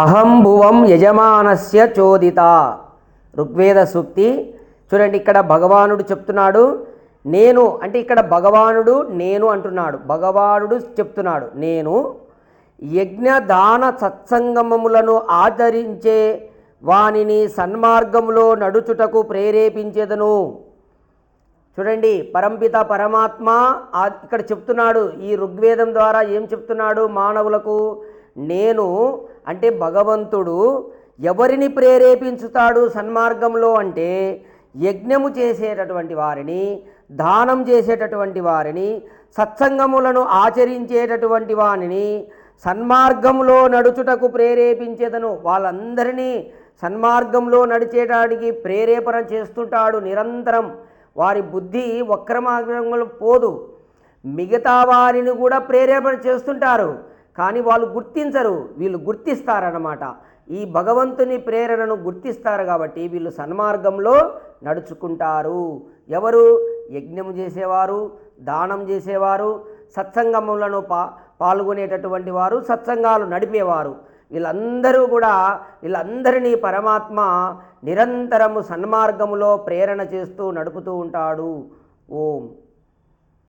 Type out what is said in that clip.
అహం భువం యజమానస్య చోదిత. ఋగ్వేద సూక్తి. చూడండి ఇక్కడ భగవానుడు చెప్తున్నాడు నేను అంటే ఇక్కడ భగవానుడు నేను అంటున్నాడు. భగవానుడు చెప్తున్నాడు నేను యజ్ఞదాన సత్సంగమములను ఆచరించే వానిని సన్మార్గంలో నడుచుటకు ప్రేరేపించేదను. చూడండి పరంపిత పరమాత్మ ఇక్కడ చెప్తున్నాడు ఈ ఋగ్వేదం ద్వారా ఏం చెప్తున్నాడు మానవులకు నేను అంటే భగవంతుడు ఎవరిని ప్రేరేపించుతాడు సన్మార్గంలో అంటే యజ్ఞము చేసేటటువంటి వారిని దానం చేసేటటువంటి వారిని సత్సంగములను ఆచరించేటటువంటి వారిని సన్మార్గంలో నడుచుటకు ప్రేరేపించేదను. వాళ్ళందరినీ సన్మార్గంలో నడిచేటానికి ప్రేరేపణ చేస్తుంటాడు నిరంతరం. వారి బుద్ధి వక్రమార్గంలో పోదు. మిగతా వారిని కూడా ప్రేరేపణ చేస్తుంటారు. కానీ వాళ్ళు గుర్తించరు వీళ్ళు గుర్తిస్తారన్నమాట. ఈ భగవంతుని ప్రేరణను గుర్తిస్తారు కాబట్టి వీళ్ళు సన్మార్గంలో నడుచుకుంటారు. ఎవరు? యజ్ఞము చేసేవారు దానం చేసేవారు సత్సంగములను పా పాల్గొనేటటువంటి వారు సత్సంగాలు నడిపేవారు. వీళ్ళందరూ కూడా వీళ్ళందరినీ పరమాత్మ నిరంతరము సన్మార్గములో ప్రేరణ చేస్తూ నడుపుతూ ఉంటాడు. ఓం.